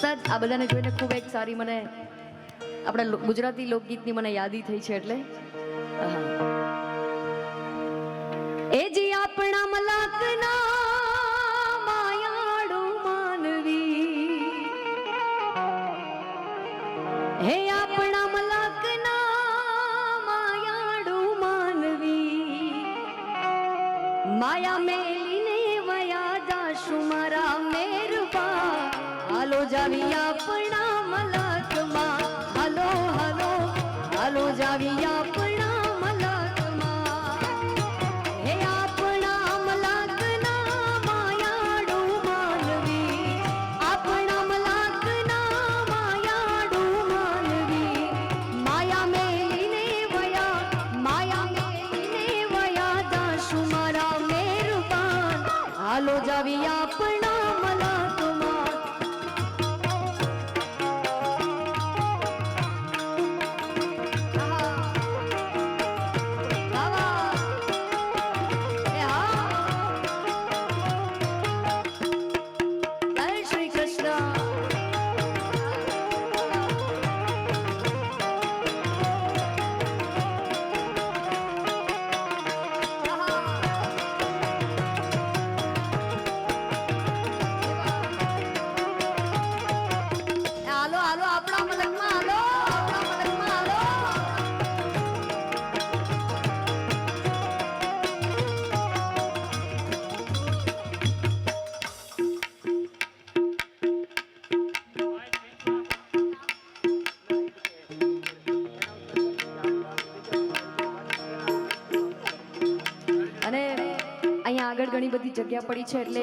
ઉસ્તાદ આ બધાને જોઈને ખૂબ એક સારી મને આપણા ગુજરાતી લોકગીતની મને યાદી થઈ છે એટલે. એ જે આપણા મલાકના માયાળુ માનવી. હે આપણા મલાકના માયાળુ માનવી. માયા મેલીને જાવી આપણા મલકમાં હાલો હાલો હાલો જાવી આપણા મલકમાં હે આપણા મલકના માયાડુ માનવી. આપણા મલકના માયાડુ માનવી. માયા મેલીને વયા, માયા મેલીને વયા જાશું મારા મેરબાન હાલો જાવી આપણા આગળ ઘણી બધી જગ્યા પડી છે એટલે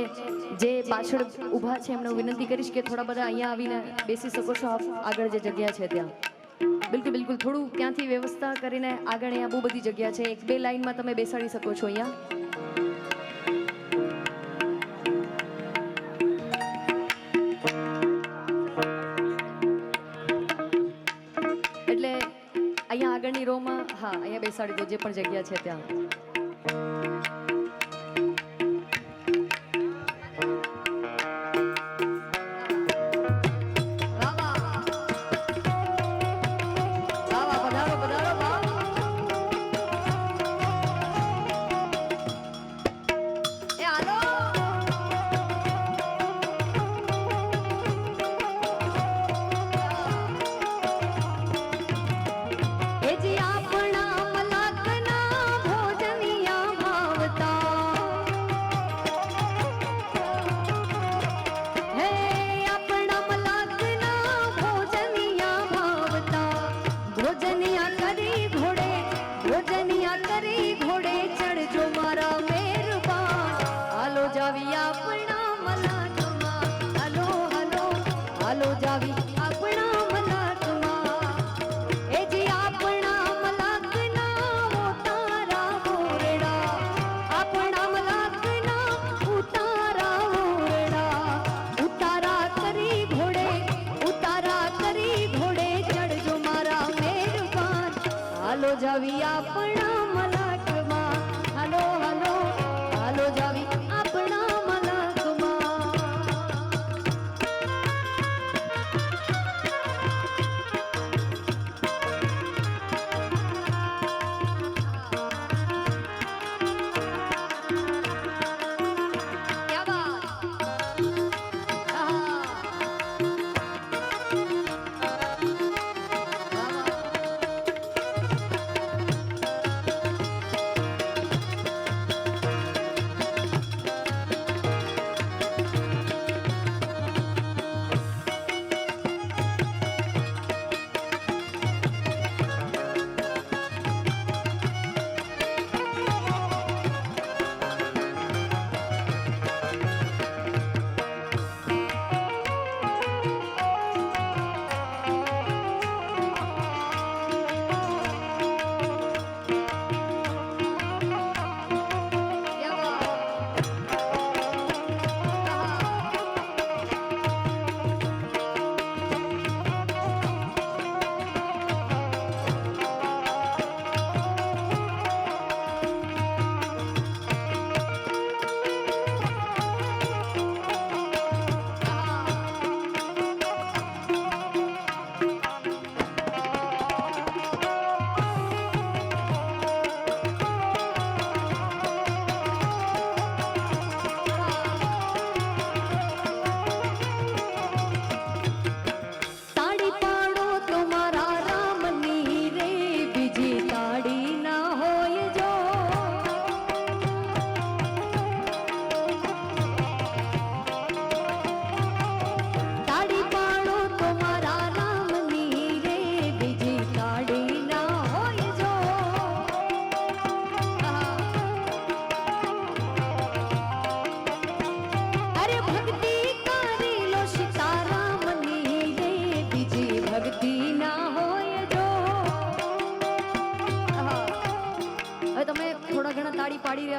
જે પાછળ ઊભા છે એમને વિનંતી કરીશ કે થોડા બધા અહીંયા આવીને બેસી શકો છો આપ આગળ જે જગ્યા છે ત્યાં. બિલકુલ બિલકુલ. થોડું ત્યાંથી વ્યવસ્થા કરીને આગળ અહીંયા બહુ બધી જગ્યા છે. એક, બે લાઈનમાં તમે બેસાડી શકો છો અહીંયા. અહીંયા આગળની રોમાં, હા, અહીંયા બેસાડી દો, જે પણ જગ્યા છે ત્યાં. જાવી આપણા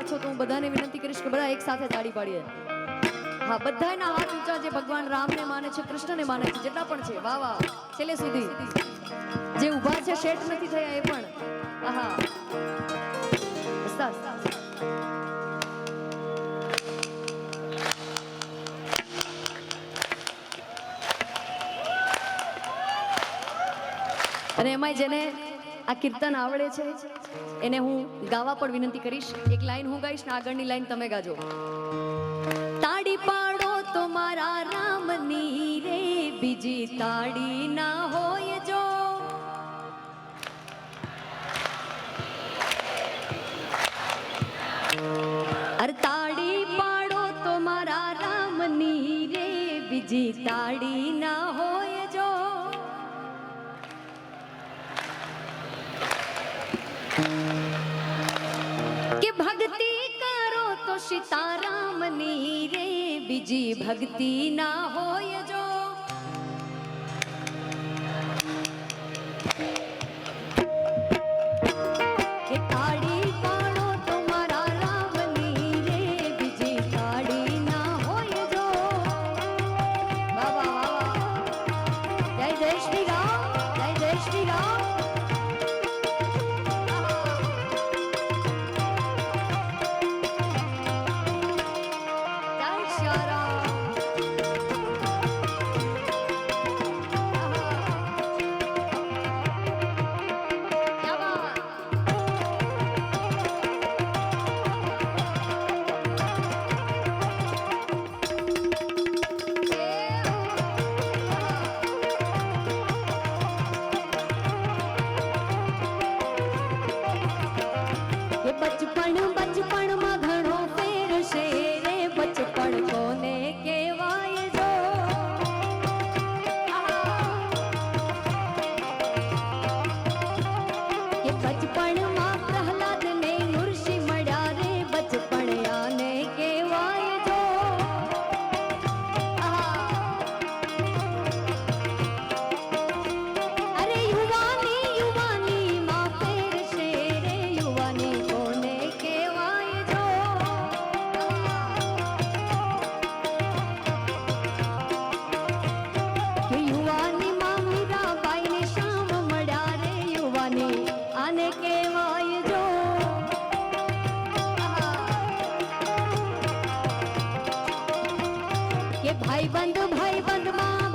છો, તો હું બધાને વિનંતી કરીશ કે બધા એક સાથે તાળી પાડીએ. હા, બધાના હાથ ઊંચા જે ભગવાન રામને માને છે, કૃષ્ણને માને છે, જેટલા પણ છે, વાહ વાહ, છેલ્લે સુધી. જે ઊભા છે, શેઠ નથી થયા એ પણ. આહા. બસ. અને એમાંય જેને આ કીર્તન આવડે છે. એને હું ગાવા પણ વિનંતી કરીશ. એક લાઈન હું ગાઈશ ને આગળની લાઈન તમે ગાજો. તાળી પાડો તો મારા રામની રે, બીજી તાળી ના હોય જો. અરે તાળી પાડો તો મારા રામની રે, બીજી તાળી ના હોય સીતારામની રે બીજી ભક્તિ ના હોય જો. કે ભાઈ બંધ ભાઈ બંધમાં